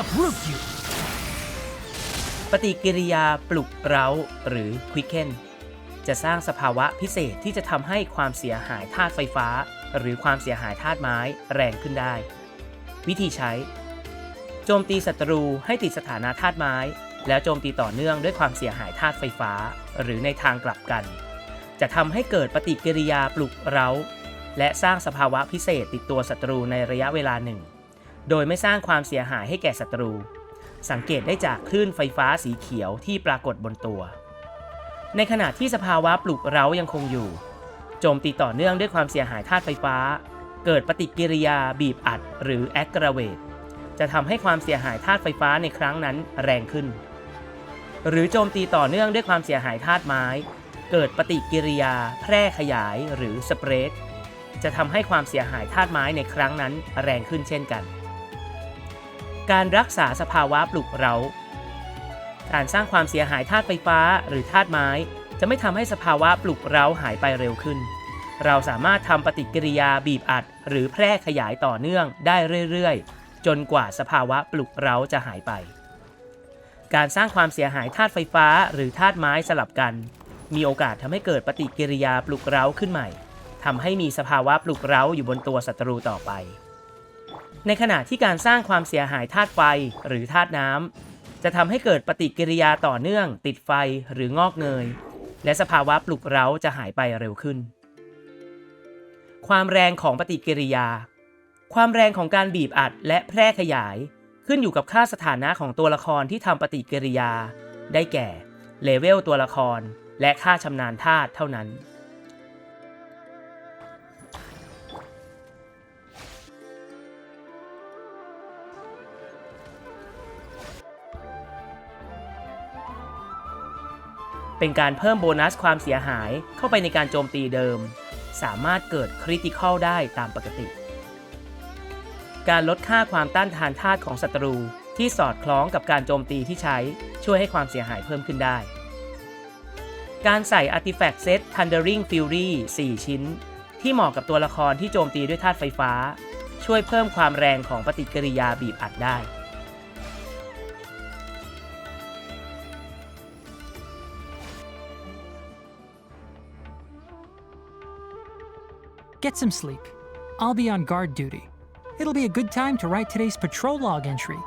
uproot you. ปฏิกิริยาปลุกเร้าหรือ quicken จะสร้างสภาวะพิเศษที่จะทำให้ความเสียหายธาตุไฟฟ้า หรือความเสียหายธาตุไม้แรงขึ้นได้ วิธีใช้ โจมตีศัตรูให้ติดสถานะธาตุไม้ แล้วโจมตีต่อเนื่องด้วยความเสียหายธาตุไฟฟ้า หรือในทางกลับกัน จะทำให้เกิดปฏิกิริยาปลุกเร้า และสร้างสภาวะพิเศษติดตัวศัตรูในระยะเวลาหนึ่ง โดยไม่สร้างความเสียหายให้แก่ศัตรู สังเกตได้จากคลื่นไฟฟ้าสีเขียวที่ปรากฏบนตัว ในขณะที่สภาวะปลุกเร้ายังคงอยู่ โจมตีต่อเนื่องด้วยความเสียหายธาตุไฟฟ้า เกิดปฏิกิริยาบีบอัดหรือ aggravate จะทำให้ความเสียหายธาตุไฟฟ้าในครั้งนั้นแรงขึ้น หรือโจมตีต่อเนื่องด้วยความเสียหายธาตุไม้ เกิดปฏิกิริยา แพร่ขยายหรือสเปรดจะทำให้ความเสียหายธาตุไม้ในครั้งนั้นแรงขึ้นเช่นกัน การรักษาสภาวะปลุกเร้าการสร้างความเสียหายธาตุไฟฟ้าหรือธาตุไม้ จะไม่ทำให้สภาวะปลุกเร้าหายไปเร็วขึ้น เราสามารถทำปฏิกิริยาบีบอัด หรือแพร่ขยายต่อเนื่องได้เรื่อยๆ จนกว่าสภาวะปลุกเร้าจะหายไป การสร้างความเสียหายธาตุไฟฟ้าหรือธาตุไม้สลับกัน มีโอกาสทำให้เกิดปฏิกิริยาปลุกเร้าขึ้นใหม่ทำให้มีสภาวะปลุกเร้าอยู่บนตัวศัตรูต่อไป ในขณะที่การสร้างความเสียหายธาตุไฟหรือธาตุน้ำจะทำให้เกิดปฏิกิริยาต่อเนื่อง ติดไฟหรืองอกเงย และสภาวะปลุกเร้าจะหายไปเร็วขึ้น ความแรงของปฏิกิริยา ความแรงของการบีบอัดและแพร่ขยาย ขึ้นอยู่กับค่าสถานะของตัวละครที่ทำปฏิกิริยา ได้แก่เลเวลตัวละคร และค่าชำนาญธาตุเท่านั้น เป็นการเพิ่มโบนัสความเสียหายเข้าไปในการโจมตีเดิม สามารถเกิดคริติคอลได้ตามปกติ การลดค่าความต้านทานธาตุของศัตรูที่สอดคล้องกับการโจมตีที่ใช้ช่วยให้ความเสียหายเพิ่มขึ้นได้ การใส่ Artifact Set Thundering Fury 4 ชิ้น ที่เหมาะกับตัวละครที่โจมตีด้วยธาตุไฟฟ้า ช่วยเพิ่มความแรงของปฏิกิริยาบีบอัดได้ Get some sleep. I'll be on guard duty. It'll be a good time to write today's patrol log entry